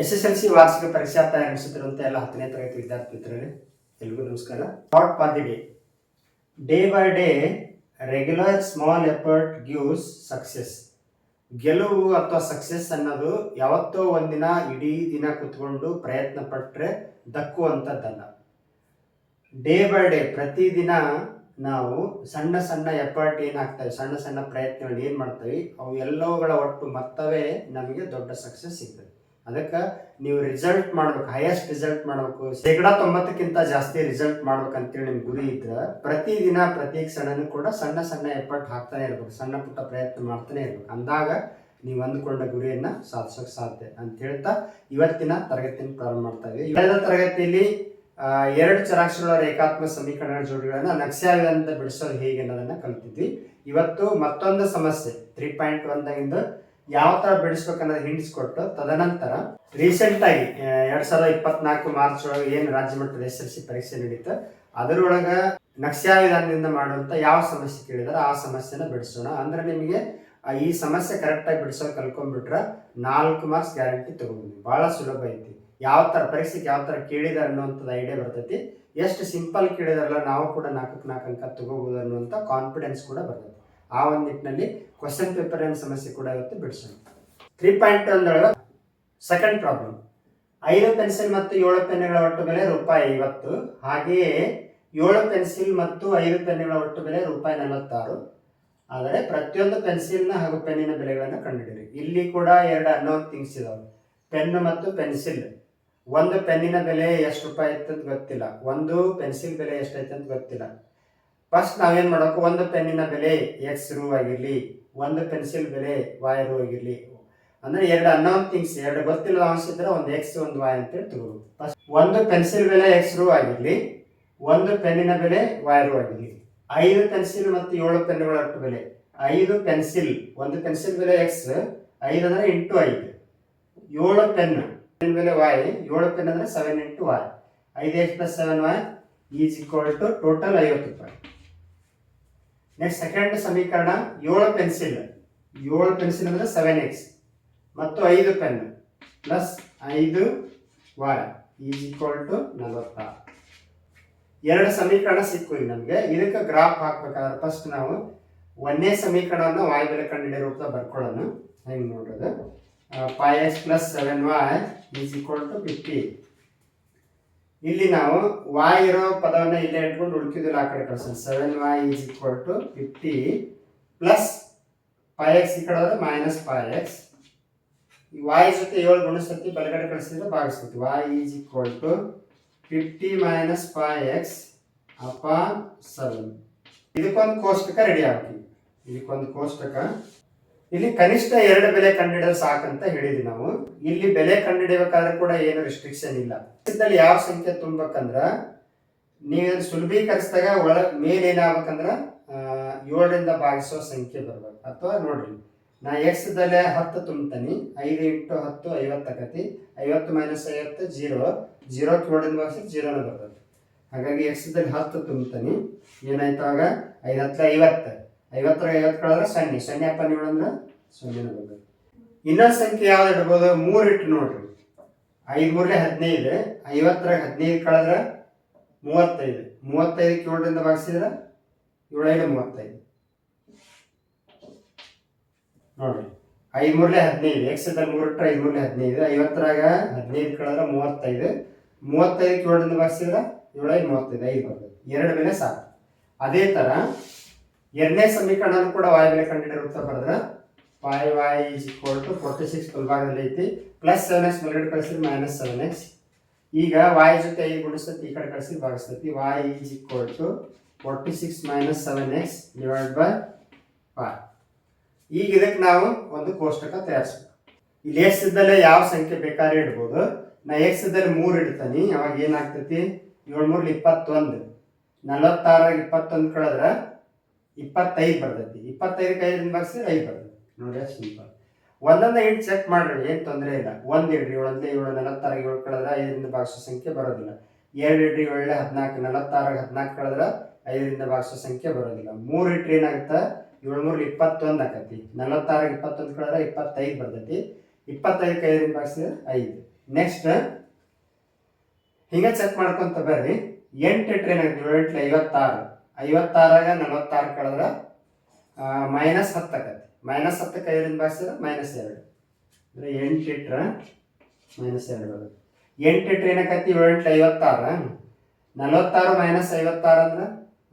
S S L C ವಾರ್ಷಿಕ ಪರೀಕ್ಷಾ ತಯಾರಿಸುತ್ತಿರುವಂತಹ ಎಲ್ಲ ಹತ್ತನೇ ತರಗತಿ ವಿದ್ಯಾರ್ಥಿ ಮಿತ್ರರೇ, ಎಲ್ರಿಗೂ ನಮಸ್ಕಾರ. Thought for the day day by day regular small effort gives success ಗೆಲುವು ಅಥವಾ ಸಕ್ಸಸ್ ಅನ್ನೋದು ಯಾವತ್ತೋ ಒಂದಿನ ಇಡೀ ದಿನ ಕುತ್ಕೊಂಡು ಪ್ರಯತ್ನ ಪಟ್ಟರೆ ದಕ್ಕುವಂಥದ್ದಲ್ಲ ಡೇ ಬೈ ಡೇ ಪ್ರತಿದಿನ ನಾವು ಸಣ್ಣ ಸಣ್ಣ ಎಫರ್ಟ್ ಏನಾಗ್ತವೆ, ಸಣ್ಣ ಸಣ್ಣ ಪ್ರಯತ್ನಗಳು ಏನು ಮಾಡ್ತೀವಿ, ಅವು ಎಲ್ಲವುಗಳ ಒಟ್ಟು ಮೊತ್ತವೇ ನಮಗೆ ದೊಡ್ಡ ಸಕ್ಸಸ್ ಸಿಗ್ತದೆ. ಅದಕ್ಕೆ ನೀವು ರಿಸಲ್ಟ್ ಮಾಡ್ಬೇಕು ಹೈಯೆಸ್ಟ್ ರಿಸಲ್ಟ್ ಮಾಡಬೇಕು. ಶೇಕಡಾ ತೊಂಬತ್ತಕ್ಕಿಂತ ಜಾಸ್ತಿ ರಿಸಲ್ಟ್ ಮಾಡ್ಬೇಕು ಅಂತೇಳಿ ನಿಮ್ಗೆ ಗುರಿ ಇದ್ರೆ, ಪ್ರತಿದಿನ ಪ್ರತಿ ಕ್ಷಣನೂ ಕೂಡ ಸಣ್ಣ ಸಣ್ಣ ಎಫರ್ಟ್ ಹಾಕ್ತಾನೆ ಇರ್ಬೇಕು, ಸಣ್ಣ ಪುಟ್ಟ ಪ್ರಯತ್ನ ಮಾಡ್ತಾನೆ ಇರ್ಬೇಕು. ಅಂದಾಗ ನೀವು ಅಂದ್ಕೊಂಡ ಗುರಿಯನ್ನ ಸಾಧಿಸೋಕೆ ಸಾಧ್ಯ ಅಂತ ಹೇಳ್ತಾ ಇವತ್ತಿನ ತರಗತಿಯನ್ನು ಪ್ರಾರಂಭ ಮಾಡ್ತಾ ಇದ್ದೀವಿ ಕಳೆದ ತರಗತಿಯಲ್ಲಿ ಎರಡು ಚರಾಕ್ಷರಗಳ ಏಕಾತ್ಮ ಸಮೀಕರಣ ಜೋಡಿಗಳನ್ನ ಅಂತ ಬಿಡಿಸೋದು ಹೇಗೆ ಅನ್ನೋದನ್ನ ಕಲ್ತಿದ್ವಿ. ಇವತ್ತು ಮತ್ತೊಂದು ಸಮಸ್ಯೆ ತ್ರೀ ಪಾಯಿಂಟ್ ಒಂದಾಗಿಂದ ಯಾವ ತರ ಬಿಡಿಸ್ಬೇಕು ಅನ್ನೋದು ಹಿಂಟ್ಸ್ ಕೊಟ್ಟು ತದನಂತರ ರೀಸೆಂಟ್ ಆಗಿ ಎರಡ್ ಸಾವಿರದ ಇಪ್ಪತ್ನಾಲ್ಕು ಮಾರ್ಚ್ ಒಳಗೆ ಏನು ರಾಜ್ಯ ಮಟ್ಟದ ಎಸ್ ಎಲ್ ಸಿ ಪರೀಕ್ಷೆ ನಡೀತು ಅದರೊಳಗ ನಕ್ಷಾವಿಧಾನದಿಂದ ಮಾಡುವಂತ ಯಾವ ಸಮಸ್ಯೆ ಕೇಳಿದಾರೆ ಆ ಸಮಸ್ಯೆನ ಬಿಡಿಸೋಣ. ಅಂದ್ರೆ ನಿಮಗೆ ಈ ಸಮಸ್ಯೆ ಕರೆಕ್ಟಾಗಿ ಬಿಡಿಸೋದು ಕಲ್ಕೊಂಡ್ಬಿಟ್ರೆ ನಾಲ್ಕು ಮಾರ್ಕ್ಸ್ ಗ್ಯಾರಂಟಿ ತಗೊಂಡ್ವಿ ಬಹಳ ಸುಲಭ ಐತಿ. ಯಾವ ತರ, ಪರೀಕ್ಷೆಗೆ ಯಾವ ತರ ಕೇಳಿದಾರೆ ಅನ್ನುವಂಥದ್ದು ಐಡಿಯಾ ಬರ್ತೈತಿ. ಎಷ್ಟು ಸಿಂಪಲ್ ಕೇಳಿದಾರಲ್ಲ, ನಾವು ಕೂಡ ನಾಲ್ಕಕ್ಕೆ ನಾಲ್ಕು ಅಂಕ ತಗೋಬಹುದು ಅನ್ನುವಂಥ ಕಾನ್ಫಿಡೆನ್ಸ್ ಕೂಡ ಬರ್ತೈತಿ. ಆ ಒಂದು ನಿಟ್ಟಿನಲ್ಲಿ ಕ್ವಶನ್ ಪೇಪರ್ ಏನು ಸಮಸ್ಯೆ ಕೂಡ ಇವತ್ತು ಬಿಡಿಸೋಣ. ತ್ರೀ ಪಾಯಿಂಟ್ ಒಂದೊಳಗೆ ಸೆಕೆಂಡ್ ಪ್ರಾಬ್ಲಮ್ ಐದು ಪೆನ್ಸಿಲ್ ಮತ್ತು ಏಳು ಪೆನ್ನುಗಳ ಒಟ್ಟು ಬೆಲೆ ರೂಪಾಯಿ ಐವತ್ತು. ಹಾಗೆಯೇ ಏಳು ಪೆನ್ಸಿಲ್ ಮತ್ತು ಐದು ಪೆನ್ನುಗಳ ಒಟ್ಟು ಬೆಲೆ ರೂಪಾಯಿ ನಲವತ್ತಾರು. ಆದರೆ ಪ್ರತಿಯೊಂದು ಪೆನ್ಸಿಲ್ನ ಹಾಗೂ ಪೆನ್ನಿನ ಬೆಲೆಗಳನ್ನು ಕಂಡುಹಿಡಿಯಿರಿ. ಇಲ್ಲಿ ಕೂಡ ಎರಡು ಅನ್ನೋನ್ ಥಿಂಗ್ಸ್ ಇದಾವೆ. ಪೆನ್ನು ಮತ್ತು ಪೆನ್ಸಿಲ್ ಒಂದು ಪೆನ್ನಿನ ಬೆಲೆ ಎಷ್ಟು ರೂಪಾಯಿ ಅಂತ ಗೊತ್ತಿಲ್ಲ. ಒಂದು ಪೆನ್ಸಿಲ್ ಬೆಲೆ ಎಷ್ಟೈತೆ ಅಂತ ಗೊತ್ತಿಲ್ಲ. ಫಸ್ಟ್ ನಾವೇನು ಮಾಡಬೇಕು ಒಂದು ಪೆನ್ನಿನ ಬೆಲೆ ಎಕ್ಸ್ ರೂ ಆಗಿರಲಿ ಒಂದು ಪೆನ್ಸಿಲ್ ಬೆಲೆ ವಾಯ್ ರೂ ಆಗಿರಲಿ ಅಂದ್ರೆ ಎರಡು ಅನ್ನೋನ್ ಥಿಂಗ್ಸ್ ಎರಡು ಗೊತ್ತಿಲ್ಲದ ಅಂಶ ಇದ್ರೆ ಒಂದು ಎಕ್ಸ್ ಒಂದು ವಾಯ್ ಅಂತೇಳಿ ತಗೋರು ಫಸ್ಟ್ ಒಂದು ಪೆನ್ಸಿಲ್ ಬೆಲೆ ಎಕ್ಸ್ ರೂ ಆಗಿರಲಿ ಒಂದು ಪೆನ್ನಿನ ಬೆಲೆ ವಾಯ್ ರೂ ಆಗಿರಲಿ ಐದು ಪೆನ್ಸಿಲ್ ಮತ್ತು ಏಳು ಪೆನ್ನುಗಳ ಒಟ್ಟು ಬೆಲೆ. ಐದು ಪೆನ್ಸಿಲ್ ಒಂದು ಪೆನ್ಸಿಲ್ ಬೆಲೆ ಎಕ್ಸ್ ಐದು ಅಂದ್ರೆ ಇಂಟು ಐದು. ಏಳು ಪೆನ್ ಪೆನ್ ಬೆಲೆ ವಾಯ್ ಏಳು ಪೆನ್ ಅಂದ್ರೆ ಸೆವೆನ್ ಇಂಟು ವಾಯ್ ಐದು x plus seven y is equal to total ಐವತ್ತು ರೂಪಾಯಿ. ನೆಕ್ಸ್ಟ್ ಸೆಕೆಂಡ್ ಸಮೀಕರಣ, ಏಳು ಪೆನ್ಸಿಲ್ ಏಳು ಪೆನ್ಸಿಲ್ ಅಂದ್ರೆ ಸೆವೆನ್ ಎಕ್ಸ್ ಮತ್ತು ಐದು ಪೆನ್ ಪ್ಲಸ್ ಐದು ವಾಯ್ ಈಸ್ ಈಕ್ವಲ್ ಟು ನಲವತ್ತ ಎರಡು ಸಮೀಕರಣ ಸಿಕ್ಕು ಈಗ ನಮಗೆ. ಇದಕ್ಕೆ ಗ್ರಾಫ್ ಹಾಕ್ಬೇಕಾದ್ರೆ ಫಸ್ಟ್ ನಾವು ಒಂದನೇ ಸಮೀಕರಣವನ್ನು ವಾಯ್ ಬೆಲೆ ರೂಪದಾಗ ಬರ್ಕೊಳ್ಳೋಣ. ಹೆಂಗೆ ನೋಡೋದು five x plus seven y is equal to fifty ಇಲ್ಲಿ ನಾವು ವಾಯ್ ಇರೋ ಪದವನ್ನ ಇಲ್ಲೇ ಇಟ್ಕೊಂಡು ಉಳ್ಕಿದಿಲ್ಲ ಆ ಕಡೆ person seven y is equal to fifty plus five x ಈ ಕಡೆ ಹೋದ್ರೆ ಮೈನಸ್ ಫೈ ಎಕ್ಸ್ ಈ ವಾಯ್ ಜೊತೆ ಏಳು ಗುಣಿಸ್ತತಿ ಬಲಗಡೆ ಕಳಿಸಿದ್ರೆ ಭಾಗಿಸ್ತತಿ y is equal to fifty minus five x upon seven ಇದಕ್ಕೊಂದು ಕೋಷ್ಟಕ ರೆಡಿ ಆಗ್ತೀವಿ ಇದಕ್ಕೊಂದು ಕೋಷ್ಟಕ ಇಲ್ಲಿ ಕನಿಷ್ಠ ಎರಡು ಬೆಲೆ ಕಂಡುಹಿಡಿದ್ರೆ ಸಾಕಂತ ಹೇಳಿದ್ವಿ ನಾವು. ಇಲ್ಲಿ ಬೆಲೆ ಕಂಡುಹಿಡಿಬೇಕಾದ್ರೆ ಕೂಡ ಏನು ರಿಸ್ಟ್ರಿಕ್ಷನ್ ಇಲ್ಲ. ಇದ್ದಲ್ಲಿ ಯಾವ ಸಂಖ್ಯೆ ತುಂಬಬೇಕಂದ್ರ, ನೀವು ಸುಲಭೀಕರಿಸಿದಾಗ ಒಳ ಮೇಲೆ ಏನಾಗ್ಬೇಕಂದ್ರ ಏಳರಿಂದ ಭಾಗಿಸೋ ಸಂಖ್ಯೆ ಬರ್ಬೇಕು. ಅಥವಾ ನೋಡ್ರಿ, ನಾ ಎಕ್ಸ್ ದಲ್ಲೇ ಹತ್ತು ತುಂಬ್ತಾನೆ. ಐದು ಇಂಟು ಹತ್ತು ಐವತ್ತಾಕತಿ ಐವತ್ತು ಮೈನಸ್ ಐವತ್ತು ಜೀರೋ ಜೀರೋ ಏಳರಿಂದ ಭಾಗಿಸಿ ಜೀರೋನ ಬರ್ತದೆ. ಹಾಗಾಗಿ ಎಕ್ಸ್ ದಲ್ಲಿ ಹತ್ತು ತುಂಬ್ತಾನೆ. ಏನಾಯ್ತು ಆಗ? ಐದು ಹತ್ತು ಐವತ್ತು. ಐವತ್ತರ ಐವತ್ತು ಕಳೆದ್ರೆ ಸೊನ್ನೆ ಸೊನ್ನೆ ಅಪ್ಪ ಅಂದ್ರೆ ಸೊನ್ನೆನ ಬರ್ತದೆ ಇನ್ನೊಂದು ಸಂಖ್ಯೆ ಯಾವ್ದು ಇಡ್ಬೋದು ಮೂರು ಇಟ್ಟು ನೋಡ್ರಿ. ಐದು ಮೂರಲೆ ಹದಿನೈದು, ಐವತ್ತರ ಹದಿನೈದು ಕಳೆದ್ರೆ ಮೂವತ್ತೈದು. ಮೂವತ್ತೈದಕ್ಕೆ ಏಳರಿಂದ ಭಾಗಿಸಿದ್ರೆ ಏಳೈದು ಮೂವತ್ತೈದು. ನೋಡ್ರಿ. ಐದು ಮೂರಲೆ ಹದಿನೈದು ಎಕ್ಸದಲ್ಲಿ ಮೂರು ಇಟ್ಟರೆ ಐದು ಮೂರಲೆ ಹದಿನೈದು, ಐವತ್ತರಾಗ ಹದಿನೈದು ಕಳೆದ್ರೆ ಮೂವತ್ತೈದು. ಮೂವತ್ತೈದಕ್ಕೆ ಏಳರಿಂದ ಭಾಗಿಸಿದ್ರೆ ಏಳೈದು ಮೂವತ್ತೈದು, ಐದು ಬರ್ತದೆ ಎರಡು ಬೆಲೆ ಸಾಕು. ಅದೇ ಥರ ಎರಡನೇ ಸಮೀಕರಣ ಕೂಡ ವಾಯು ಬೆಲೆ ಕಂಡುಹಿಡಿಯುತ್ತಾ ಬರೆದ್ರೆ y y is equal to forty six ಬಲಭಾಗದಲ್ಲಿ ಐತಿ. ಪ್ಲಸ್ ಸೆವೆನ್ ಎಕ್ಸ್ ಮೇಲ್ಗಡೆ ಕಳಿಸಿದ್ರೆ ಮೈನಸ್ ಸೆವೆನ್ ಎಕ್ಸ್ ಈಗ ವಾಯ್ ಜೊತೆ ಐದು ಗುಣಿಸ್ತತಿ, ಈ ಕಡೆ ಕಳಿಸಿ ಭಾಗಿಸ್ತತಿ. Y is equal to forty six minus seven x divide by five ಈಗ ಇದಕ್ಕೆ ನಾವು ಒಂದು ಕೋಷ್ಟಕ ತಯಾರಿಸ್ಬೇಕು. ಇಲ್ಲಿ ಎಕ್ಸ್ ಇದ್ದಲ್ಲೇ ಯಾವ ಸಂಖ್ಯೆ ಬೇಕಾದ್ರೆ ಇಡ್ಬೋದು. ನಾ ಎಕ್ಸ್ ಇದ್ದಲ್ಲಿ ಮೂರು ಇಡ್ತಾನೆ. ಅವಾಗ ಏನಾಗ್ತೈತಿ? ಏಳು ಮೂರು ಇಪ್ಪತ್ತೊಂದು. ನಲವತ್ತಾರಾಗ ಇಪ್ಪತ್ತೊಂದು ಕಳೆದ್ರೆ ಇಪ್ಪತ್ತೈದು ಬರ್ತೈತಿ. ಇಪ್ಪತ್ತೈದು ಐದರಿಂದ ಭಾಗಿಸಿದ್ರೆ ಐದು ಬರ್ತೈತಿ. ನೋಡ್ರಿ ಸಿಂಪಲ್ ಒಂದೊಂದೇ ಏಟ್ ಚೆಕ್ ಮಾಡ್ರಿ, ಏನು ತೊಂದರೆ ಇಲ್ಲ. ಒಂದು ಇಡ್ರಿ ಏಳಂದ್ರೆ ಏಳು, ನಲವತ್ತಾರಾಗ ಏಳು ಕಳೆದ್ರೆ ಐದರಿಂದ ಭಾಗಿಸೋ ಸಂಖ್ಯೆ ಬರೋದಿಲ್ಲ. ಎರಡು ಇಡ್ರಿ, ಒಳ್ಳೆ ಹದಿನಾಲ್ಕು, ನಲವತ್ತಾರಾಗ ಹದಿನಾಲ್ಕು ಕಳೆದ್ರೆ ಐದರಿಂದ ಭಾಗಿಸೋ ಸಂಖ್ಯೆ ಬರೋದಿಲ್ಲ. ಮೂರು ಇಟ್ರಿ ಏನಾಗುತ್ತೆ? ಏಳು ಮೂರು ಇಪ್ಪತ್ತೊಂದು ಆಕತಿ. ನಲವತ್ತಾರಾಗ ಇಪ್ಪತ್ತೊಂದು ಕಳೆದ್ರೆ ಇಪ್ಪತ್ತೈದು ಬರ್ತೈತಿ. ಇಪ್ಪತ್ತೈದಕ್ಕೆ ಐದರಿಂದ ಭಾಗಿಸಿದ್ರೆ ಐದು. ನೆಕ್ಸ್ಟ್ ಹಿಂಗೆ ಚೆಕ್ ಮಾಡ್ಕೊತ ಬರ್ರಿ. ಎಂಟು ಇಟ್ರಿ ಏನಾಗುತ್ತೆ? ಏಳು ಎಂಟ್ಲೆ ಐವತ್ತಾರು. ಐವತ್ತಾರಾಗ ನಲವತ್ತಾರು ಕಳೆದ್ರೆ ಮೈನಸ್ ಹತ್ತು ಆಗತ್ತೆ ಮೈನಸ್ ಹತ್ತಕ್ಕೆ ಐದರಿಂದ ಭಾಗಿಸಿದ್ರೆ ಮೈನಸ್ ಎರಡು. ಅಂದರೆ ಎಂಟು ಇಟ್ರ ಮೈನಸ್ ಎರಡು ಬರುತ್ತೆ. ಎಂಟು ಇಟ್ರೆ ಏನಕ್ಕೈತಿ ಏಳೆಂಟು ಐವತ್ತಾರ. ನಲವತ್ತಾರು ಮೈನಸ್ ಐವತ್ತಾರು ಅಂದ್ರೆ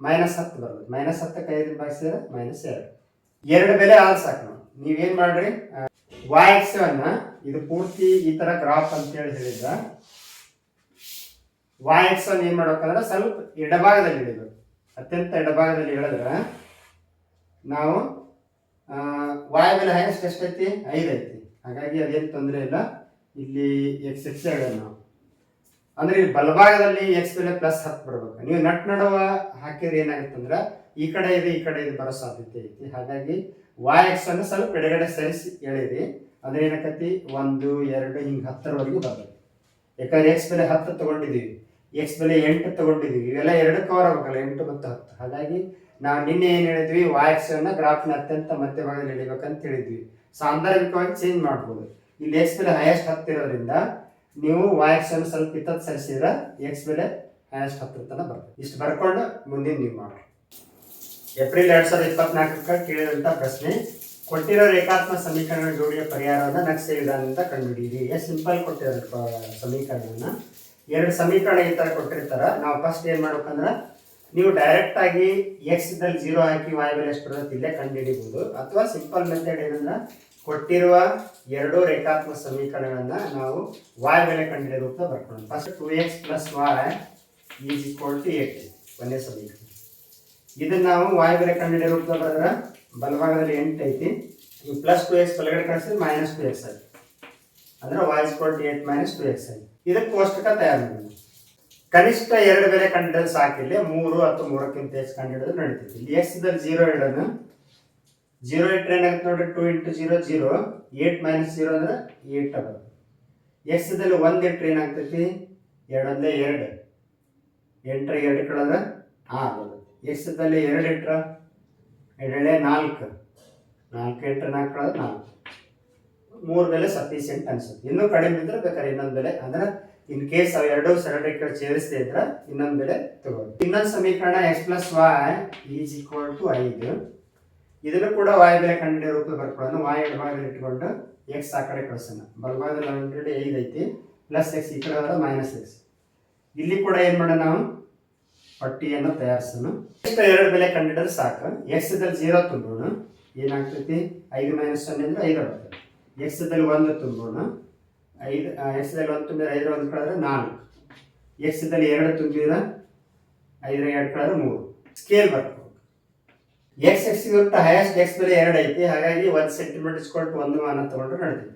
ಮೈನಸ್ ಹತ್ತು ಬರುತ್ತೆ. ಮೈನಸ್ ಹತ್ತಕ್ಕೆ ಐದರಿಂದ ಭಾಗಿಸಿದ್ರೆ ಮೈನಸ್ ಎರಡು. ಎರಡು ಬೆಲೆ ಆಲ್ ಸಾಕು ನಾವು ನೀವೇನು ಮಾಡ್ರಿ? ವಾಯ್ ಎಕ್ಸ್ ಅನ್ನ ಇದು ಪೂರ್ತಿ ಈ ತರ ಗ್ರಾಫ್ ಅಂತ ಹೇಳಿ ಹೇಳಿದ್ರ. ವಾಯ್ ಎಕ್ಸ್ ಅನ್ನ ಏನ್ ಮಾಡ್ಬೇಕಂದ್ರೆ ಸ್ವಲ್ಪ ಎಡಭಾಗದಲ್ಲಿ ಇಳಿಬೇಕು ಅತ್ಯಂತ ಎಡಭಾಗದಲ್ಲಿ ಹೇಳಿದ್ರೆ, ನಾವು ವಾಯ್ ಮೇಲೆ ಹೈಯೆಸ್ಟ್ ಎಷ್ಟೈತಿ ಐದು ಐತಿ. ಹಾಗಾಗಿ ಅದೇನು ತೊಂದರೆ ಇಲ್ಲ. ಇಲ್ಲಿ ಎಕ್ಸ್ ಎಕ್ಸ್ ಹೇಳೋಣ ನಾವು. ಅಂದರೆ ಇಲ್ಲಿ ಬಲಭಾಗದಲ್ಲಿ ಎಕ್ಸ್ ಮೇಲೆ ಪ್ಲಸ್ ಹತ್ತು ಬರಬೇಕು. ನೀವು ನಟ್ ನಡುವ ಹಾಕಿದ್ರೆ ಏನಾಗುತ್ತೆ ಅಂದ್ರೆ ಈ ಕಡೆ ಇದೆ, ಈ ಕಡೆ ಇದು ಬರೋ ಸಾಧ್ಯತೆ ಐತಿ. ಹಾಗಾಗಿ ವಾಯ್ ಎಕ್ಸ್ ಅನ್ನು ಸ್ವಲ್ಪ ಎಡಗಡೆ ಸರಿಸಿ ಎಳೀರಿ ಅಂದ್ರೆ ಏನಕತಿ ಒಂದು, ಎರಡು, ಹಿಂಗೆ ಹತ್ತರವರೆಗೂ ಬರಬೇಕು. ಯಾಕಂದ್ರೆ ಎಕ್ಸ್ ಮೇಲೆ ಹತ್ತು ತಗೊಂಡಿದೀವಿ ಎಕ್ಸ್ ಬೆಲೆ ಎಂಟು ತಗೊಂಡಿದೀವಿ ಇವೆಲ್ಲ ಎರಡು ಕವರ್ ಆಗಬೇಕಲ್ಲ, ಎಂಟು ಮತ್ತು ಹತ್ತು. ಹಾಗಾಗಿ ನಾವು ನಿನ್ನೆ ಏನು ಹೇಳಿದ್ವಿ ವಾಯ್ ಎಕ್ಸ್ ಅನ್ನ ಗ್ರಾಫ್ನ ಅತ್ಯಂತ ಮಧ್ಯಭಾಗದಲ್ಲಿ ಎಳಿಬೇಕಂತ ಹೇಳಿದ್ವಿ. ಸಾಂದರ್ಭಿಕವಾಗಿ ಚೇಂಜ್ ಮಾಡ್ಬೋದು. ಇಲ್ಲಿ ಎಕ್ಸ್ ಬೆಲೆ ಹೈಯೆಸ್ಟ್ ಹತ್ತಿರೋದ್ರಿಂದ ನೀವು ವಾಯ್ ಎಕ್ಸ್ ಅನ್ನು ಸ್ವಲ್ಪ ಇತ್ತದ ಸರಿಸಿದ್ರೆ ಎಕ್ಸ್ ಬೆಲೆ ಹೈಯೆಸ್ಟ್ ಹತ್ತಿರ ತನಕ ಬರ್ತದೆ. ಇಷ್ಟು ಬರ್ಕೊಂಡು ಮುಂದಿನ ನೀವು ಮಾಡಿ ಏಪ್ರಿಲ್ ಎರಡ್ ಸಾವಿರದ ಇಪ್ಪತ್ನಾಲ್ಕಕ್ಕೆ ಕೇಳಿದಂತ ಪ್ರಶ್ನೆ, ಕೊಟ್ಟಿರೋ ರೇಖಾತ್ಮ ಸಮೀಕರಣ ಜೋಡಿಯ ಪರಿಹಾರವನ್ನು ನಕ್ಷೆ ವಿಧಾನದಿಂದ ಕಂಡುಹಿಡಿಯಿರಿ. ಎಷ್ಟು ಸಿಂಪಲ್ ಕೊಟ್ಟಿರೋ ಸಮೀಕರಣವನ್ನ? ಎರಡು ಸಮೀಕರಣ ಈ ಥರ ಕೊಟ್ಟಿರ್ತಾರ. ನಾವು ಫಸ್ಟ್ ಏನು ಮಾಡ್ಬೇಕಂದ್ರೆ, ನೀವು ಡೈರೆಕ್ಟ್ ಆಗಿ ಎಕ್ಸ್ ದಲ್ಲಿ ಜೀರೋ ಹಾಕಿ ವಾಯ್ ಬೆಲೆ ಎಷ್ಟು ಬರುತ್ತೆ ಇಲ್ಲೇ ಕಂಡುಹಿಡಿಬಹುದು ಅಥವಾ ಸಿಂಪಲ್ ಮೆಥಡ್ ಏನಂದ್ರೆ, ಕೊಟ್ಟಿರುವ ಎರಡು ರೇಖಾತ್ಮಕ ಸಮೀಕರಣಗಳನ್ನ ನಾವು ವಾಯ್ ಬೆಲೆ ಕಂಡುಹಿಡಿಯೋ ರೂಪ ಬರ್ಕೊಳ್ಳೋಣ first two x plus y is equal to eight ಒಂದೇ ಸಮೀಕರಣ. ಇದನ್ನ ನಾವು ವಾಯು ಬೆಲೆ ಕಂಡುಹಿಡಿಯೋ ರೂಪದಲ್ಲಿ ಬರೆದ್ರೆ, ಬಲಭಾಗದಲ್ಲಿ ಎಂಟು ಐತಿ. ಪ್ಲಸ್ ಟು ಎಕ್ಸ್ ಬಲಗಡೆ ಕಳಿಸಿದ್ರೆ ಮೈನಸ್ ಟು ಎಕ್ಸ್ ಆಗಿ ಅಂದ್ರೆ y is equal to eight minus two x ಐತಿ ಇದಕ್ಕೆ ಕೋಷ್ಟಕ ತಯಾರು ಕನಿಷ್ಠ ಎರಡು ಬೆಲೆ ಕಂಡಿಡಿದ್ರೆ ಸಾಕಿಲ್ಲ ಮೂರು ಅಥವಾ ಮೂರಕ್ಕಿಂತ ಹೆಚ್ಚು ಕಂಡಿಡಿದ್ರೆ ನಡೀತೈತಿ. ಇಲ್ಲಿ ಎಸ್ ದಲ್ಲಿ ಜೀರೋ ಇಡೋಣ. ಜೀರೋ ಇಟ್ಟರೆ ಏನಾಗುತ್ತೆ ನೋಡಿ two into zero zero eight minus zero ಅಂದ್ರೆ ಏಟ್ ಎಸ್ ಇದ್ದಲ್ಲಿ ಒಂದು ಇಟ್ಟರೆ ಏನಾಗ್ತೈತಿ? ಎರಡೊಂದೇ ಎರಡು. ಎಂಟರ ಎರಡು ಕಳೆದ್ರೆ ಆರು ಎಸ್ ಎಷ್ಟದಲ್ಲಿ ಎರಡು ಇಟ್ರ ಎರಡೇ ನಾಲ್ಕು. ನಾಲ್ಕು ಎಂಟ್ರ ನಾಲ್ಕು ನಾಲ್ಕು. ಮೂರು ಬೆಲೆ ಸಫಿಷಿಯಂಟ್ ಅನ್ಸುತ್ತೆ. ಇನ್ನೂ ಕಡಿಮೆ ಇದ್ರೆ ಬೇಕಾದ್ರೆ ಇನ್ನೊಂದು ಬೆಲೆ. ಅಂದ್ರೆ ಇನ್ ಕೇಸ್ ಅವು ಎರಡು ರೇಖೆ ಸೇರಿಸದೇ ಇದ್ರೆ ಇನ್ನೊಂದು ಬೆಲೆ ತಗೋಬೇಕು ಇನ್ನೊಂದು ಸಮೀಕರಣ x plus y is equal to ಐದು. ಇದನ್ನು ಕೂಡ ವಾಯ್ ಬೆಲೆ ಕಂಡು ರೂಪ ಬರ್ಕೊಳ್ಳೋಣ. ವಾಯ್ ಎಡಭಾಗದಲ್ಲಿ ಇಟ್ಕೊಂಡು ಎಕ್ಸ್ ಆ ಕಡೆ ಕಳ್ಸೋಣ. ಬಲಭಾಗದಲ್ಲಿ ಹಂಡ್ರೆಡ್ ಐದು ಐತಿ. ಪ್ಲಸ್ ಎಕ್ಸ್ ಈ ಕಡೆ ಮೈನಸ್ ಎಕ್ಸ್ ಇಲ್ಲಿ ಕೂಡ ಏನು ಮಾಡೋಣ ನಾವು? ಪಟ್ಟಿಯನ್ನು ತಯಾರಿಸೋಣ. ಎಷ್ಟು ಎರಡು ಬೆಲೆ ಕಂಡಿಡಿದ್ರೆ ಸಾಕು. ಎಕ್ಸ್ ದಲ್ಲಿ ಜೀರೋ ತುಂಬೋಣ ಏನಾಗ್ತೈತಿ? ಐದು ಮೈನಸ್ ಸೊನ್ನೆ ಐದು ಬರ್ತದೆ ಎಕ್ಸ್ ದಲ್ಲಿ ಒಂದು ತುಂಬೋಣ. ಐದು ಎಕ್ಸ್ ದಲ್ಲಿ ಒಂದು ತುಂಬಿದ್ರೆ ಐದರ ಒಂದು ಕಳೆದ್ರೆ ನಾಲ್ಕು. ಎಕ್ಸ್ ದಲ್ಲಿ ಎರಡು ತುಂಬಿದ್ರೆ ಐದರ ಎರಡು ಕಳೆದ್ರೆ ಮೂರು. ಸ್ಕೇಲ್ ಬರ್ಬೇಕು. ಎಕ್ಸ್ ಎಕ್ಸ್ ವಿರುದ್ಧ ಹೈಯೆಸ್ಟ್ ಎಕ್ಸ್ ಬೆಲೆ ಎರಡು ಐತಿ. ಹಾಗಾಗಿ ಒಂದು ಸೆಂಟಿಮೀಟರ್ ಇಸ್ಕೊಲ್ ಟು ಒಂದು ಮಾನ ತೊಗೊಂಡ್ರೆ ನಡೆದಿದೆ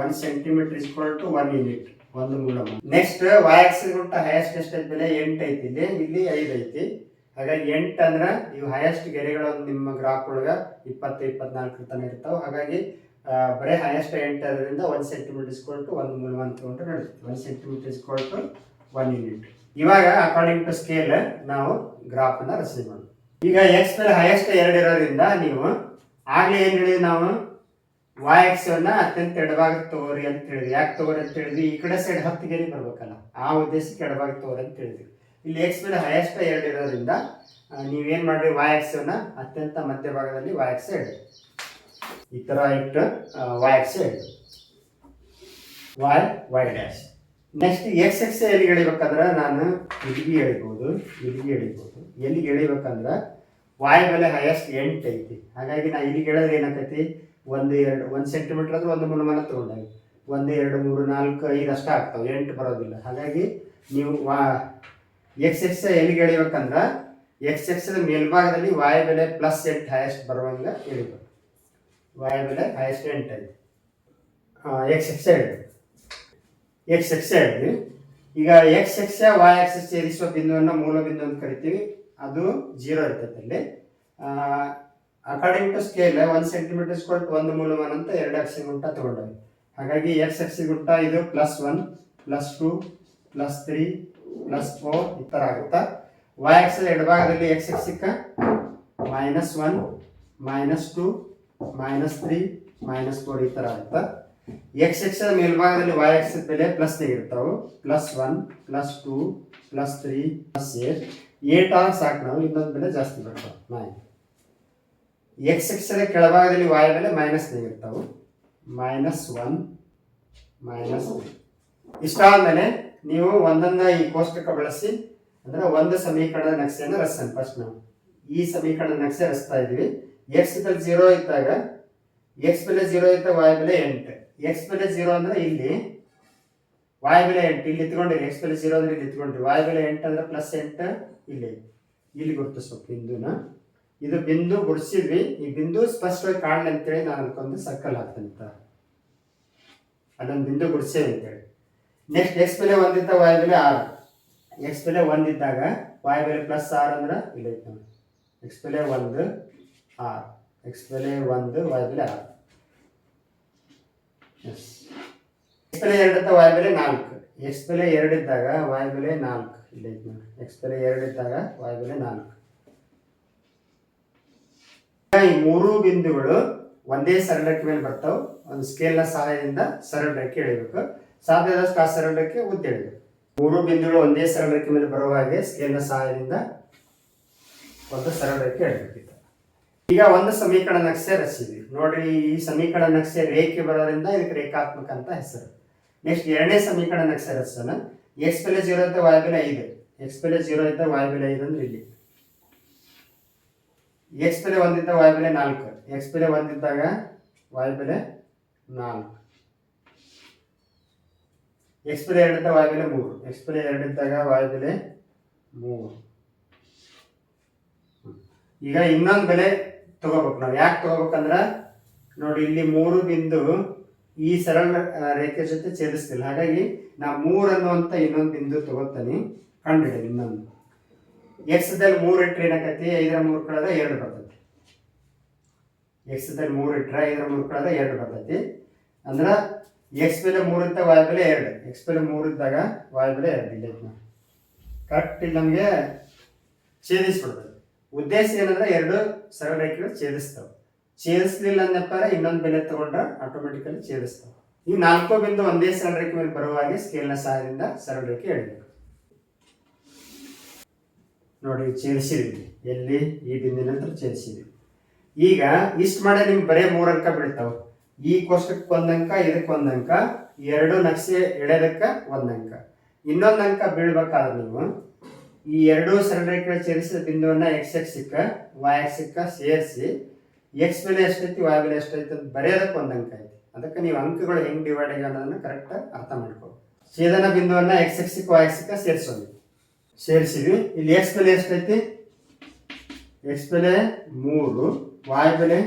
ಒಂದು ಸೆಂಟಿಮೀಟರ್ ಇಸ್ಕೊಟ್ಟು ಒನ್ ಯೂನಿಟ್ ಒಂದು ಮೂಲ ನೆಕ್ಸ್ಟ್ ವಾಯ್ ಎಕ್ಸ್ ವಿರುದ್ಧ ಹೈಯೆಸ್ಟ್ ಎಷ್ಟು ಬೆಲೆ? ಎಂಟು ಐತಿ ಇಲ್ಲಿ. ಇಲ್ಲಿ ಐದು ಐತಿ. ಹಾಗಾಗಿ ಎಂಟು ಅಂದ್ರೆ ಇವು ಹೈಯೆಸ್ಟ್ ಗೆರೆಗಳು ನಿಮ್ಮ ಗ್ರಾಫ್ ಒಳಗೆ ಇಪ್ಪತ್ತು, ಇಪ್ಪತ್ನಾಲ್ಕು ತನಕ ಇರ್ತಾವೆ. ಹಾಗಾಗಿ ಬರೀ ಹೈಯೆಸ್ಟ್ ಎಂಟರಿಂದ ಒಂದು ಸೆಂಟಿಮೀಟರ್ ಇಸ್ಕೊಲ್ ಟು ಒಂದು ಮೂಲ ತೊಗೊಂಡ್ರೆ ನಡೀತದೆ ಒಂದು centimetre is equal to one unit ಇವಾಗ ಅಕಾರ್ಡಿಂಗ್ ಟು ಸ್ಕೇಲ್ ನಾವು ಗ್ರಾಫನ್ನ ರಚನೆ ಮಾಡ್ತೀವಿ ಈಗ ಎಕ್ಸ್ ಮೇಲೆ ಹೈಯೆಸ್ಟ್ ಎರಡು ಇರೋದ್ರಿಂದ ನೀವು ಆಗ್ಲೇ ಏನು ಹೇಳಿದ್ವಿ ನಾವು? ವಾಯ್ ಎಕ್ಸ್ ಅನ್ನ ಅತ್ಯಂತ ಎಡಭಾಗಕ್ಕೆ ತಗೋರಿ ಅಂತ ಹೇಳಿದ್ವಿ. ಯಾಕೆ ತಗೋರಿ ಅಂತ ಹೇಳಿದ್ವಿ? ಈ ಕಡೆ ಸೈಡ್ ಹತ್ತು ಗೆರಿ ಬರ್ಬೇಕಲ್ಲ. ಆ ಉದ್ದೇಶಕ್ಕೆ ಎಡಭಾಗ ತಗೋರಿ ಅಂತ ಹೇಳಿದ್ವಿ. ಇಲ್ಲಿ ಎಕ್ಸ್ ಮೇಲೆ ಹೈಯೆಸ್ಟ್ ಎರಡು ಇರೋದ್ರಿಂದ ನೀವೇನು ಮಾಡ್ರಿ? ವಾಯ್ ಎಕ್ಸ್ ಅನ್ನ ಅತ್ಯಂತ ಮಧ್ಯಭಾಗದಲ್ಲಿ ವಾಯ್ ಎಕ್ಸ್ ಇಡಿ ಈ ಥರ ಇಟ್ಟು ವೈ ಎಕ್ಸ್ ಇಟ್ಟು y y dash next x x ಎಲ್ಲಿಗೆ ಎಳಿಬೇಕಂದ್ರೆ ನಾನು ಇಲ್ಲಿಗೆ ಎಳಿಬೋದು ಇಲ್ಲಿಗೆ ಎಳಿಬೋದು. ಎಲ್ಲಿಗೆ ಎಳಿಬೇಕಂದ್ರೆ ವಾಯ್ ಬೆಲೆ ಹೈಯೆಸ್ಟ್ ಎಂಟು ಐತಿ. ಹಾಗಾಗಿ ನಾ ಇಲ್ಲಿಗೆ ಎಳೆದ್ರೆ ಏನಾಕೈತಿ ಒಂದು, ಎರಡು, ಒಂದು ಸೆಂಟಿಮೀಟರ್ ಅಂದ್ರೆ ಒಂದು ಮುನ್ನಮನ ತೊಗೊಂಡಾಗ ಒಂದು, ಎರಡು, ಮೂರು, ನಾಲ್ಕು, ಐದು ಅಷ್ಟೇ ಆಗ್ತಾವೆ. ಎಂಟು ಬರೋದಿಲ್ಲ. ಹಾಗಾಗಿ ನೀವು ವಾ ಎಕ್ಸ್ ಎಕ್ಸ್ ಎಲ್ಲಿಗೆ ಎಳಿಬೇಕಂದ್ರೆ ಎಕ್ಸ್ ಎಕ್ಸ್ ಮೇಲ್ಭಾಗದಲ್ಲಿ ವಾಯ್ ಬೆಲೆ ಪ್ಲಸ್ ಎಂಟು ಹೈಯೆಸ್ಟ್ ಬರುವಂಗೆ ಎಳಿಬೇಕು. ವಾಯ್ ಬೆಲೆ ಹೈಯೆಸ್ಟ್ ಎಂಟು ಎಕ್ಸ್ ಎಕ್ಸ್ ಹೇಳಿದ್ವಿ ಎಕ್ಸ್ ಎಕ್ಸ್ ಹೇಳಿದ್ವಿ ಈಗ ಎಕ್ಸ್ ಎಕ್ಸ್ ವಾಯ್ ಎಕ್ಸ್ ಸೇರಿಸುವ ಬಿಂದುವನ್ನು ಮೂಲ ಬಿಂದು ಅಂತ ಕರಿತೀವಿ. ಅದು ಜೀರೋ ಇರ್ತದಲ್ಲಿ ಅಕಾರ್ಡಿಂಗ್ ಟು ಸ್ಕೇಲ್ ಒಂದು ಸೆಂಟಿಮೀಟರ್ ಸ್ಕ್ವೇರ್ ಒಂದು ಮೂಲಮಾನ ಅಂತ ಎರಡು ಎಕ್ಸಿ ಗುಂಟ ತಗೊಂಡವಿ. ಹಾಗಾಗಿ ಎಕ್ಸ್ ಎಕ್ಸಿ ಗುಂಟ ಇದು plus one plus two plus three plus four ಈ ಥರ ಆಗುತ್ತಾ? ವಾಯ್ ಎಕ್ಸ್ ಎಡಭಾಗದಲ್ಲಿ x ಎಕ್ಸಿಕ್ಕ minus one minus two minus three minus four ಈ ಥರ ಆಗುತ್ತಾ ಎಕ್ಸ್ ಎಕ್ಸ್ ಮೇಲ್ಭಾಗದಲ್ಲಿ ವೈ ಎಕ್ಸ್ ಬೆಲೆ ಪ್ಲಸ್ ಇರ್ತಾವೆ plus one plus two plus three plus eight eight ಆಗ ಸಾಕು ನಾವು, ಇನ್ನೊಂದು ಬೆಲೆ ಜಾಸ್ತಿ ಬರ್ತಾವೆ ನೈನ್ ಎಕ್ಸ್ ಎಕ್ಸ್ ಕೆಳಭಾಗದಲ್ಲಿ ವಾಯ ಬೆಲೆ ಮೈನಸ್ ಇರ್ತಾವೆ ಮೈನಸ್ ಒನ್ ಮೈನಸ್ ಇಷ್ಟಾದ್ಮೇಲೆ ನೀವು ಒಂದೊಂದ ಈ ಕೋಷ್ಟಕ ಬಳಸಿ, ಅಂದ್ರೆ ಒಂದು ಸಮೀಕರಣದ ನಕ್ಷೆಯನ್ನು ರಚಿಸೋಣ. ಫಸ್ಟ್ ನಾವು. ಈ ಸಮೀಕರಣದ ನಕ್ಷೆ ರಚಿಸ್ತಾ ಇದೀವಿ ಎಕ್ಸ್ ಬೆಲೆ ಜೀರೋ ಇದ್ದಾಗ ಎಕ್ಸ್ ಬೆಲೆ ಜೀರೋ ಇದ್ದಾಗ ವಾಯ್ ಬೆಲೆ ಎಂಟು. ಎಕ್ಸ್ ಬೆಲೆ ಜೀರೋ ಅಂದ್ರೆ ಇಲ್ಲಿ ವಾಯ್ ಬೆಲೆ ಎಂಟು. ಇಲ್ಲಿ ಇತ್ಕೊಂಡಿರಿ ಎಕ್ಸ್ ಬೆಲೆ ಜೀರೋ ಅಂದ್ರೆ ಇಲ್ಲಿ ಇತ್ಕೊಂಡ್ರಿ ವಾಯ್ ಬೆಲೆ ಎಂಟು ಅಂದ್ರೆ ಪ್ಲಸ್ ಎಂಟು ಇಲ್ಲಿ. ಇಲ್ಲಿ ಗುರುತಿಸ್ಬೇಕು ಬಿಂದುನ. ಇದು ಬಿಂದು ಗುಡಿಸಿದ್ವಿ. ಈ ಬಿಂದು ಸ್ಪಷ್ಟವಾಗಿ ಕಾಣಲಿ ಅಂತೇಳಿ ನಾನು ಅದಕ್ಕೊಂದು ಸರ್ಕಲ್ ಆಗ್ತಂತ ಅದೊಂದು ಬಿಂದು ಗುಡಿಸೇವೆ ಅಂತೇಳಿ. ನೆಕ್ಸ್ಟ್ ಎಕ್ಸ್ ಬೆಲೆ ಒಂದಿದ್ದ ವಾಯ್ ಬೆಲೆ ಆರು. ಎಕ್ಸ್ ಬೆಲೆ ಒಂದಿದ್ದಾಗ ವಾಯ್ ಬೆಲೆ ಪ್ಲಸ್ ಆರು ಅಂದ್ರೆ ಇಲ್ಲಿ ಎಕ್ಸ್ ಬೆಲೆ ಒಂದು ಆರು. ಎಕ್ಸ್ ಬೆಲೆ ಒಂದು ವೈ ಬೆಲೆ ಆರು. ಎಸ್. ಎಕ್ಸ್ ಬೆಲೆ ಎರಡು ವೈ ಬೆಲೆ ನಾಲ್ಕು. ಎಕ್ಸ್ ಬೆಲೆ ಎರಡು ಇದ್ದಾಗ ವಾಯ್ ಬೆಲೆ ನಾಲ್ಕು. ಇಲ್ಲಿ ಎಕ್ಸ್ ಬೆಲೆ ಎರಡು ಇದ್ದಾಗ ವಾಯ್ ಬೆಲೆ ನಾಲ್ಕು. ಈ ಮೂರು ಬಿಂದುಗಳು ಒಂದೇ ಸರಳ ಮೇಲೆ ಬರ್ತಾವೆ. ಒಂದು ಸ್ಕೇಲ್ನ ಸಹಾಯದಿಂದ ಸರಳ ರೇಖೆ ಎಳಿಬೇಕು. ಸಾಧ್ಯದಷ್ಟು ಆ ಸರಳ ರೇಖೆ ಉದ್ದ ಎಳಿಬೇಕು. ಮೂರು ಬಿಂದುಗಳು ಒಂದೇ ಸರಳ ಮೇಲೆ ಬರುವ ಹಾಗೆ ಸ್ಕೇಲ್ನ ಸಹಾಯದಿಂದ ಒಂದು ಸರಳ ರೇಖೆ ಈಗ ಒಂದು ಸಮೀಕರಣ ನಕ್ಷೆ ರಚಿಸಿದ್ವಿ ನೋಡ್ರಿ, ಈ ಸಮೀಕರಣ ನಕ್ಷೆ ರೇಖೆ ಬರೋದ್ರಿಂದ ಇದಕ್ಕೆ ರೇಖಾತ್ಮಕ ಅಂತ ಹೆಸರು. ನೆಕ್ಸ್ಟ್ ಎರಡನೇ ಸಮೀಕರಣ ನಕ್ಷೆ ರಚಿಸೋಣ ಎಕ್ಸ್ ಬೆಲೆ ಜೀರೋ ಅಂತ ವಾಯ್ ಬೆಲೆ ಐದು. ಎಕ್ಸ್ ಬೆಲೆ ಜೀರೋ ಇದ್ದ ವಾಯ್ ಬೆಲೆ ಐದು ಅಂದ್ರೆ ಇಲ್ಲಿ. ಎಕ್ಸ್ ಬೆಲೆ ಒಂದಿದ್ದ ವಾಯ್ ಬೆಲೆ ನಾಲ್ಕು. ಎಕ್ಸ್ ಬೆಲೆ ಒಂದಿದ್ದಾಗ ವಾಯ್ ಬೆಲೆ ನಾಲ್ಕು. ಎಕ್ಸ್ ಬೆಲೆ ಎರಡಿದ್ದ ವಾಯ್ ಬೆಲೆ ಮೂರು. ಎಕ್ಸ್ ಬೆಲೆ ಎರಡಿದ್ದಾಗ ವಾಯ್ ಬೆಲೆ ಮೂರು. ಈಗ ಇನ್ನೊಂದು ಬೆಲೆ ತಗೋಬೇಕು ನಾವು. ಯಾಕೆ ತಗೋಬೇಕಂದ್ರ ನೋಡಿ ಇಲ್ಲಿ ಮೂರು ಬಿಂದು ಈ ಸರಳ ರೇಖೆ ಜೊತೆ ಛೇದಿಸ್ತಿಲ್ಲ. ಹಾಗಾಗಿ ನಾ ಮೂರು ಅನ್ನುವಂಥ ಇನ್ನೊಂದು ಬಿಂದು ತಗೋತಾನೆ. ಕಂಡಿಡಿ ಇನ್ನೊಂದು ಎಕ್ಸ್ದಲ್ಲಿ ಮೂರು ಇಟ್ಟರೆ ಏನಾಕತಿ ಐದರ ಮೂರು ಕಳೆದ ಎರಡು ಬರ್ತೈತಿ. ಎಕ್ಸ್ದಲ್ಲಿ ಮೂರು ಇಟ್ಟರೆ ಐದರ ಮೂರು ಕಳೆದ ಎರಡು ಬರ್ತೈತಿ. ಅಂದ್ರೆ ಎಕ್ಸ್ ಬೆಲೆ ಮೂರು ಇದ್ದಾಗ ವಾಯ್ ಬೆಲೆ ಎರಡು. ಎಕ್ಸ್ ಬೆಲೆ ಮೂರು ಇದ್ದಾಗ ವಾಯ್ ಬೆಲೆ ಎರಡು. ಇಲ್ಲ ಕರೆಕ್ಟ್ ಇಲ್ಲಿ ನಮಗೆ ಛೇದಿಸ್ಬಿಡ್ತದೆ ಉದ್ದೇಶ ಏನಂದ್ರೆ ಎರಡು ಸರಳ ರೇಖೆಗಳು ಛೇದಿಸ್ತಾವೆ. ಛೇದಿಸ್ಲಿಲ್ಲ ಅಂದಪ್ಪ ಇನ್ನೊಂದು ಬೆಲೆ ತಗೊಂಡ್ರೆ ಆಟೋಮೆಟಿಕಲಿ ಛೇದಿಸ್ತಾವೆ. ಈ ನಾಲ್ಕು ಬಿಂದು ಒಂದೇ ಸರಳ ರೇಖೆ ಮೇಲೆ ಬರುವ ಹಾಗೆ ಸ್ಕೇಲ್ನ ಸಹಾಯದಿಂದ ಸರಳ ರೇಖೆ ಎಳಿಬೇಕು. ನೋಡಿ ಛೇದಿಸಿದ್ವಿ ಎಲ್ಲಿ? ಈ ಬಿಂದಿನ ನಂತರ ಛೇದಿಸಿದ್ವಿ ಈಗ ಇಷ್ಟು ಮಾಡಿ ನಿಮ್ಗೆ ಬರೀ ಮೂರು ಅಂಕ ಬೀಳ್ತಾವೆ. ಈ ಕೋಷ್ಟಕ್ಕೆ ಒಂದು ಅಂಕ, ಇದಕ್ಕೆ ಒಂದು ಎರಡು ನಕ್ಷೆ ಎಳೆದಕ್ಕೆ ಒಂದು ಅಂಕ. ಇನ್ನೊಂದು ಅಂಕ ಬೀಳ್ಬೇಕಾದ್ರೆ ಈ ಎರಡು ಸರಳ ರೇಖೆಗಳು ಸೇರಿಸಿದ ಬಿಂದುವನ್ನ ಎಕ್ಸ್ ಎಕ್ಸಿಕ್ಕ ವೈ ಎಕ್ಸಿಕ್ಕ ಸೇರಿಸಿ ಎಕ್ಸ್ ಬೆಲೆ ಎಷ್ಟೈತಿ ವೈ ಬೆಲೆ ಎಷ್ಟೈತಿ ಅಂತ ಬರೆಯೋದಕ್ಕೆ ಒಂದು ಅಂಕ ಐತಿ. ಅದಕ್ಕೆ ನೀವು ಅಂಕಗಳು ಹೆಂಗ್ ಡಿವೈಡ್ ಆಗಿ ಅನ್ನೋದನ್ನ ಕರೆಕ್ಟ್ ಅರ್ಥ ಮಾಡ್ಕೊ ಛೇದನ ಬಿಂದುವನ್ನ ಎಕ್ಸ್ ಎಕ್ಸಿಕ್ ವೈ ಎಕ್ಸಿಕ್ಕ ಸೇರಿಸೋದು. ಸೇರಿಸಿದ್ವಿ ಇಲ್ಲಿ ಎಕ್ಸ್ ಬೆಲೆ ಎಷ್ಟೈತಿ? ಎಕ್ಸ್ ಬೆಲೆ ಮೂರು ವಾಯ್ ಬೆಲೆ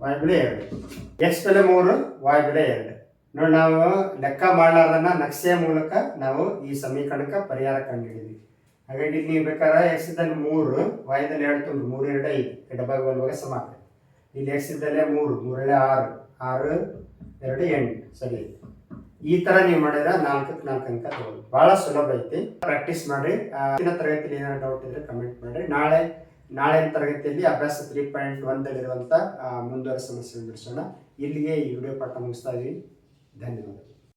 ವಾಯ್ ಬೆಲೆ ಎರಡು. ಎಕ್ಸ್ ಬೆಲೆ ಮೂರು ವಾಯ್ ಬೆಲೆ ಎರಡು. ನೋಡಿ ನಾವು ಲೆಕ್ಕ ಮಾಡಲಾರ್ದನ್ನ ನಕ್ಷೆಯ ಮೂಲಕ ನಾವು ಈ ಸಮೀಕರಣಕ್ಕೆ ಪರಿಹಾರ ಕಂಡುಹಿಡಿದ್ವಿ. ಹಾಗಾಗಿ ನೀವು ಬೇಕಾದ್ರೆ ಎಕ್ಸ್ ಇದ್ದಲ್ಲಿ ಮೂರು, ವಾಯ್ದಲ್ಲಿ ಎರಡು ತುಂಬ ಮೂರು, ಎರಡು, ಐದು. ಎಡಭಾಗ ಬಲಭಾಗ ಸಮ ಆಗ್ತದೆ. ಇಲ್ಲಿ ಎಕ್ಸ್ ಇದ್ದಲ್ಲೇ ಮೂರು ಮೂರಲ್ಲೇ ಆರು ಆರು, ಎರಡು, ಎಂಟು. ಸರಿ. ಈ ತರ ನೀವು ಮಾಡಿದ್ರೆ ನಾಲ್ಕಕ್ಕೆ ನಾಲ್ಕು ಅಂಕ ತಗೊಳ್ಳಿ. ಬಹಳ ಸುಲಭ ಐತಿ. ಪ್ರಾಕ್ಟೀಸ್ ಮಾಡಿ ಇನ್ನ ತರಗತಿಯಲ್ಲಿ ಏನಾದ್ರು ಡೌಟ್ ಇದ್ರೆ ಕಮೆಂಟ್ ಮಾಡ್ರಿ. ನಾಳೆ, ನಾಳಿನ ತರಗತಿಯಲ್ಲಿ ಅಭ್ಯಾಸ ತ್ರೀ ಪಾಯಿಂಟ್ ಒಂದಲ್ಲಿರುವಂಥ ಮುಂದುವರೆ ಸಮಸ್ಯೆ ಬಿಡಿಸೋಣ ಇಲ್ಲಿಗೆ ಈ ವಿಡಿಯೋ ಪಾಠ ಮುಗಿಸ್ತಾ ಇದೀವಿ ಧನ್ಯವಾದ.